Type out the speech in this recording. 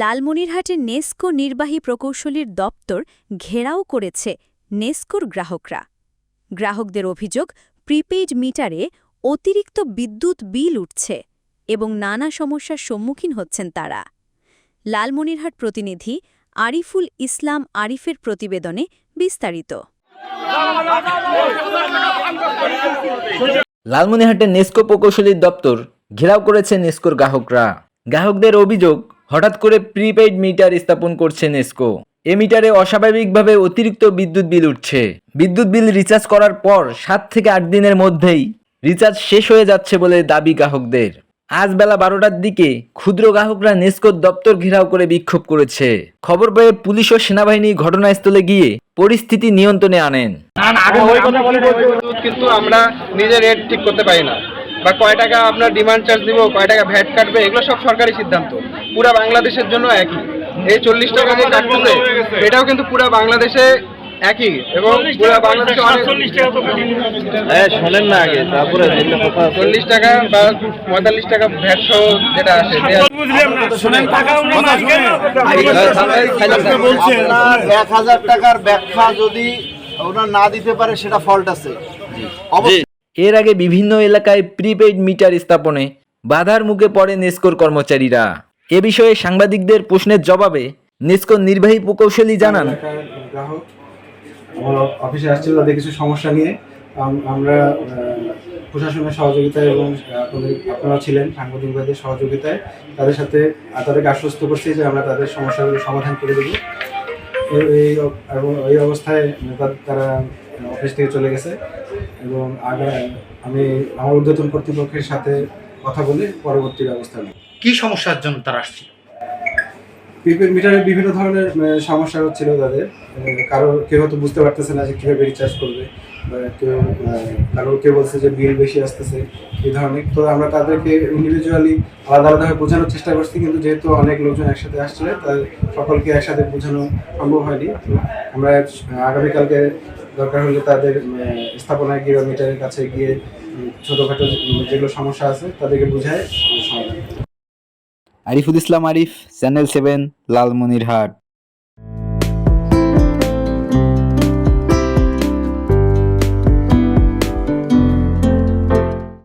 লালমনিরহাটে NESCO নির্বাহী প্রকৌশলীর দপ্তর ঘেরাও করেছে নেস্কোর গ্রাহকরা। গ্রাহকদের অভিযোগ, প্রিপেইড মিটারে অতিরিক্ত বিদ্যুৎ বিল উঠছে এবং নানা সমস্যার সম্মুখীন হচ্ছেন তারা। লালমনিরহাট প্রতিনিধি আরিফুল ইসলাম আরিফের প্রতিবেদনে বিস্তারিত। লালমনিরহাটের নেস্কো প্রকৌশলীর দপ্তর ঘেরাও করেছে নেস্কোর গ্রাহকরা। গ্রাহকদের অভিযোগ হঠাৎ করে প্রিপেইড মিটার স্থাপন করছে নেস্কো এ মিটারে অস্বাভাবিকভাবে অতিরিক্ত বিদ্যুৎ বিল উঠছে। বিদ্যুৎ বিল রিচার্জ করার পর সাত থেকে আট দিনের মধ্যেই রিচার্জ শেষ হয়ে যাচ্ছে বলে দাবি গ্রাহকদের। আজ বেলা বারোটার দিকে ক্ষুদ্র গ্রাহকরা নেস্কোর দপ্তর ঘেরাও করে বিক্ষোভ করেছে। খবর পেয়ে পুলিশ ও সেনাবাহিনী ঘটনাস্থলে গিয়ে পরিস্থিতি নিয়ন্ত্রণে আনেন। কিন্তু আমরা নিজে রেট ঠিক করতে পারি না। বা কয় টাকা আপনার ডিমান্ড চার্জ দিব কয় টাকা ভ্যাট কাটবে এগুলো সব সরকারি সিদ্ধান্ত। পুরো বাংলাদেশের জন্য একই। এই চল্লিশ টাকা যে কাটতেছে এটাও কিন্তু পুরো বাংলাদেশে একই এবং পুরো বাংলাদেশে অনেক শোনেন না আগে তারপরে চল্লিশ টাকা বা পঁয়তাল্লিশ টাকা ভ্যাট সহ যেটা আসে এক হাজার টাকার ব্যাখ্যা যদি ওনার না দিতে পারে সেটা ফল্ট আছে। এর আগে বিভিন্ন এলাকায় প্রিপেইড মিটার স্থাপনে বাধার মুখে পড়ে নেস্কোর কর্মচারীরা। এ বিষয়ে সাংবাদিকদের প্রশ্নের জবাবে নেস্কোর নির্বাহী প্রকৌশলী জানান। আমার অফিসে আসছিল, তাদের কিছু সমস্যা নিয়ে। আমরা প্রশাসনের সহযোগিতায় এবং আপনারা ছিলেন সাংবাদিক সহযোগিতায়, তাদের সাথে তাদেরকে আশ্বস্ত করছি যে আমরা তাদের সমস্যাগুলো সমাধান করে দেবো। এই- এই অবস্থায় তারা অফিস থেকে চলে গেছে এবং আমি আমার ঊর্ধ্বতন কর্তৃপক্ষের সাথে কথা বলে পরবর্তী ব্যবস্থা নেব। কি সমস্যার জন্য তারা আসছিল? প্রিপেড মিটারে বিভিন্ন ধরনের সমস্যা হচ্ছিল তাদের। কারও কেউ হয়তো বুঝতে পারতেছে না যে কীভাবে রিচার্জ করবে কেউ কারও কেউ বলছে যে বিল বেশি আসতেছে, এই ধরনের। তো আমরা তাদেরকে ইন্ডিভিজুয়ালি আলাদা আলাদাভাবে বোঝানোর চেষ্টা করছি, কিন্তু যেহেতু অনেক লোকজন একসাথে আসছিল, তাই সকলকে একসাথে বোঝানো সম্ভব হয়নি। তো আমরা আগামীকালকে দরকার হলে তাদের স্থাপনায় গিয়ে মিটারের কাছে গিয়ে ছোটোখাটো যেগুলো সমস্যা আছে, তাদেরকে বুঝায় সমাধান। Ariful Islam Arif channel seven Lalmonirhat.